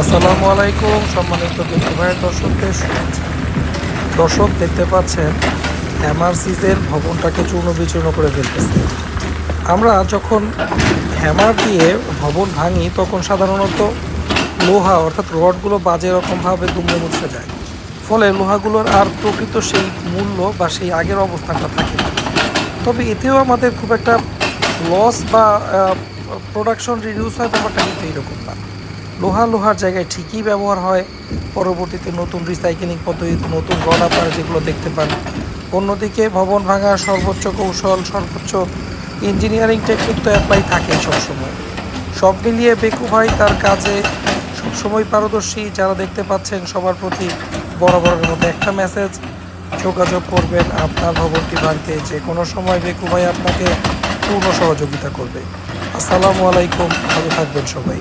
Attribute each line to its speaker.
Speaker 1: আসসালামু আলাইকুম, সম্মানিত ভাইয়ের দর্শকদের দর্শক, দেখতে পাচ্ছেন, হ্যামারসিজের ভবনটাকে চূর্ণ বিচূর্ণ করে ফেলতেছে। আমরা যখন হ্যামার দিয়ে ভবন ভাঙি, তখন সাধারণত লোহা, অর্থাৎ রডগুলো বাজে রকমভাবে দুমড়ে মুছে যায়। ফলে লোহাগুলোর আর প্রকৃত সেই মূল্য বা সেই আগের অবস্থানটা থাকে তবে এতেও আমাদের খুব একটা লস বা প্রোডাকশন রিডিউস হয়, ব্যাপারটা কিন্তু এরকম না। লোহা লোহার জায়গায় ঠিকই ব্যবহার হয়। পরবর্তীতে নতুন রিসাইকেলিং পদ্ধতিতে নতুন রড আপনারা যেগুলো দেখতে পান। অন্যদিকে ভবন ভাঙার সর্বোচ্চ কৌশল, সর্বোচ্চ ইঞ্জিনিয়ারিং টেকনিক তো অ্যাপ্লাই থাকে সবসময়। সব মিলিয়ে বেকু ভাই তার কাজে। সবসময় পারদর্শী যারা দেখতে পাচ্ছেন সবার প্রতি বরাবরের মতো একটা মেসেজ যোগাযোগ করবেন আপনার ভবনটি ভাঙতে যে কোনো সময় বেকু ভাই আপনাকে পূর্ণ সহযোগিতা করবে। আসসালামু আলাইকুম, ভালো থাকবেন সবাই।